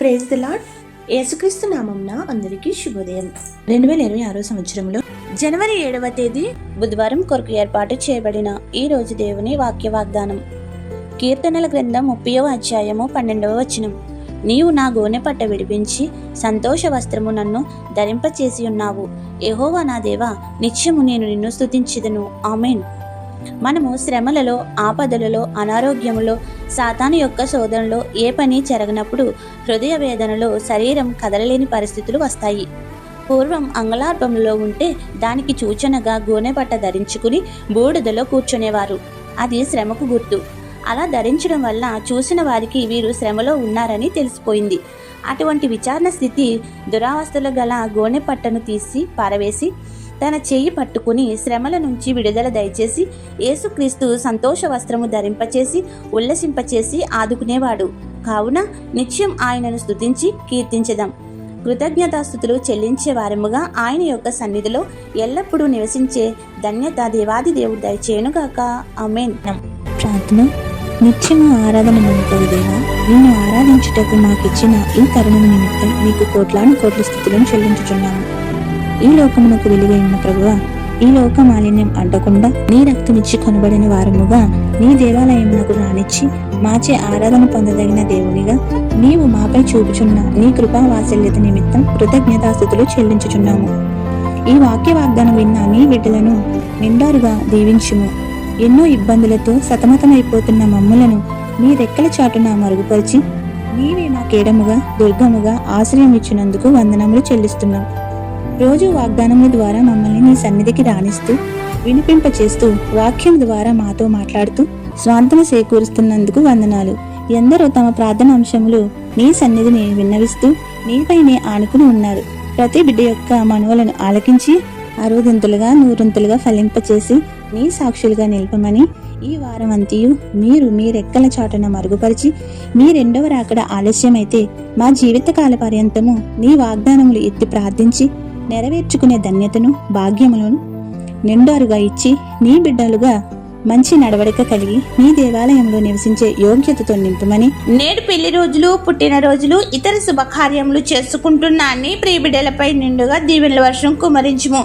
Praise the lord యేసుక్రీస్తు నామంన అందరికీ శుభోదయం. రెండు వేల ఇరవై ఆరో సంవత్సరంలో జనవరి ఏడవ తేదీ బుధవారం కొరకు ఏర్పాటు చేయబడిన ఈ రోజు దేవుని వాక్య వాగ్దానం. కీర్తనల గ్రంథం ముప్పయో అధ్యాయము పన్నెండవ వచనం. నీవు నా గోనె పట్ట విడిపించి సంతోష వస్త్రము నన్ను ధరింపచేసి ఉన్నావు. ఎహోవా నా దేవా నిత్యము నేను నిన్ను స్తుతించిదను. ఆమెన్. మనము శ్రమలలో ఆపదలలో అనారోగ్యములో సాతాను యొక్క శోధనలో ఏ పని జరగనప్పుడు హృదయ వేదనలో శరీరం కదలలేని పరిస్థితులు వస్తాయి. పూర్వం అంగళార్పంలో ఉంటే దానికి సూచనగా గోనెపట్ట ధరించుకుని బూడిదలో కూర్చునేవారు. అది శ్రమకు గుర్తు. అలా ధరించడం వల్ల చూసిన వారికి వీరు శ్రమలో ఉన్నారని తెలిసిపోయింది. అటువంటి విచారణ స్థితి దురావస్థలో గల గోనెపట్టను తీసి పారవేసి తన చేయి పట్టుకుని శ్రమల నుంచి విడుదల దయచేసి యేసుక్రీస్తు సంతోష వస్త్రము ధరింపచేసి ఉల్లసింపచేసి ఆదుకునేవాడు. కావున నిత్యం ఆయనను స్తుతించి కీర్తించదాం. కృతజ్ఞతాస్థుతులు చెల్లించే వారముగా ఆయన యొక్క సన్నిధిలో ఎల్లప్పుడూ నివసించే ధన్యత దేవాది దేవుడు దయచేయునుగాక. అమేన్ ప్రార్థన నిత్యము ఆరాధన నిమిత్తము దేవా నిన్ను ఆరాధించుటకు మాకిచ్చిన ఈ తరుణం నిమిత్తం నీకు కోట్లాను కోట్ల స్థుతులను చెల్లించుచున్నాము. ఈ లోకమునకు వెలుగైన ప్రభువ ఈ లోక మాలిన్యం అంటకుండా నీ రక్తమిచ్చి కొనబడిన వారముగా నీ దేవాలయమునకు రానిచ్చి మాచే ఆరాధన పొందదగిన దేవునిగా నీవు మాపై చూపుచున్న నీ కృపా వాత్సల్యత నిమిత్తం కృతజ్ఞతాస్థుతులు చెల్లించుచున్నాము. ఈ వాక్య వాగ్దానం విన్న నీ బిడ్డలను నిండారుగా దీవించుము. ఎన్నో ఇబ్బందులతో సతమతమైపోతున్న మమ్ములను మీ రెక్కల చాటున మరుగుపరిచి నీవే మా కేడముగా దుర్గముగా ఆశ్రయం ఇచ్చినందుకు వందనములు చెల్లిస్తున్నాం. రోజు వాగ్దానముల ద్వారా మమ్మల్ని నీ సన్నిధికి రాణిస్తూ వినిపింపచేస్తూ వాక్యం ద్వారా మాతో మాట్లాడుతూ స్వాంతన చేకూరుస్తున్నందుకు వందనాలు. ఎందరో తమ ప్రార్థన అంశములు నీ సన్నిధిని విన్నవిస్తూ నీపైనే ఆనుకుని ఉన్నారు. ప్రతి బిడ్డ యొక్క మనవలను ఆలకించి అరవదింతులుగా నూరంతులుగా ఫలింపచేసి నీ సాక్షులుగా నిలపమని ఈ వారం అంతయు మీరు మీ రెక్కల చాటున మరుగుపరిచి మీ రెండవ రాకడ ఆలస్యమైతే మా జీవితకాల పర్యంతము నీ వాగ్దానములు ఎత్తి ప్రార్థించి నెరవేర్చుకునే ధన్యతను భాగ్యములను నిండారుగా ఇచ్చి నీ బిడ్డలుగా మంచి నడవడిక కలిగి నీ దేవాలయంలో నివసించే యోగ్యతతో నింపమని నేడు పెళ్ళి రోజులు పుట్టినరోజులు ఇతర శుభకార్యములు చేసుకుంటున్న అన్ని ప్రియబిడ్డలపై నిండుగా దీవెనల వర్షం కుమరించుము.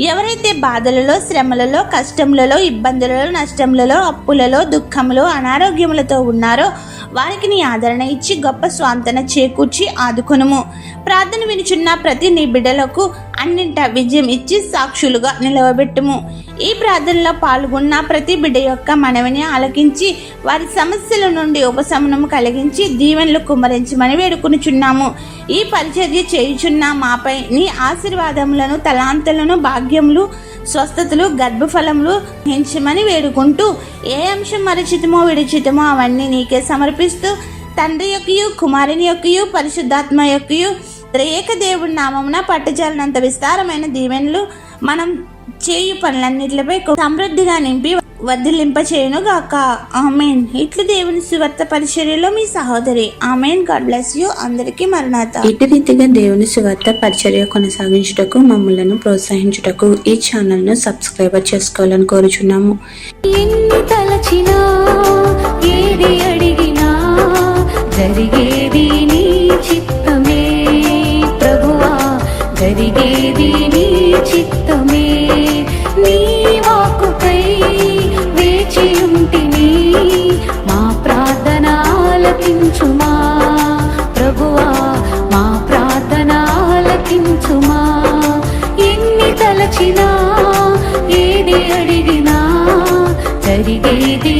ఎవరైతే బాధలలో శ్రమలలో కష్టములలో ఇబ్బందులలో నష్టములలో అప్పులలో దుఃఖములో అనారోగ్యములతో ఉన్నారో వారికి నీ ఆదరణ ఇచ్చి గొప్ప స్వాంతన చేకూర్చి ఆదుకొనుము. ప్రార్థన వినుచున్న ప్రతి నీ బిడ్డలకు అన్నింట విజయం ఇచ్చి సాక్షులుగా నిలవబెట్టుము. ఈ ప్రార్థనలో పాల్గొన్న ప్రతి బిడ్డ యొక్క మనవిని ఆలకించి వారి సమస్యల నుండి ఉపశమనం కలిగించి దీవెనలు కుమ్మరించమని వేడుకునిచున్నాము. ఈ పరిచర్య చేయుచున్న మాపై నీ ఆశీర్వాదములను తలాంతులను భాగ్యములు స్వస్థతలు గర్భఫలములు హించమని వేడుకుంటూ ఏ అంశం మరచితమో విడిచితమో అవన్నీ నీకే సమర్పిస్తూ తండ్రి యొక్కయు కుమారుని యొక్కయు పరిశుద్ధాత్మ యొక్కయు త్రయేక దేవుడి నామమున పట్టుచాలనంత విస్తారమైన దీవెనలు మనం చేయు పనులన్నిటిపై సమృద్ధిగా నింపి వర్ధిలింప చేయను గాక ఆమెన్. ఇట్లు దేవుని సువార్త పరిచర్యలో మీ సహోదరి. ఆమెన్. God bless you. అందరికీ మరణాత. ఇటు రీతిగా దేవుని సువార్త పరిచర్య కొనసాగించుటకు మమ్మలను ప్రోత్సహించుటకు ఈ ఛానల్ను సబ్స్క్రైబర్ చేసుకోవాలని కోరుచున్నాము. ఎన్ని తలచినా ఏది అడిగినా జరిగేది ఆలకించుమా ప్రభువా మా ప్రార్థన ఆలకించుమా? ఎన్ని తలచినా ఏది అడిగినా జరిగేది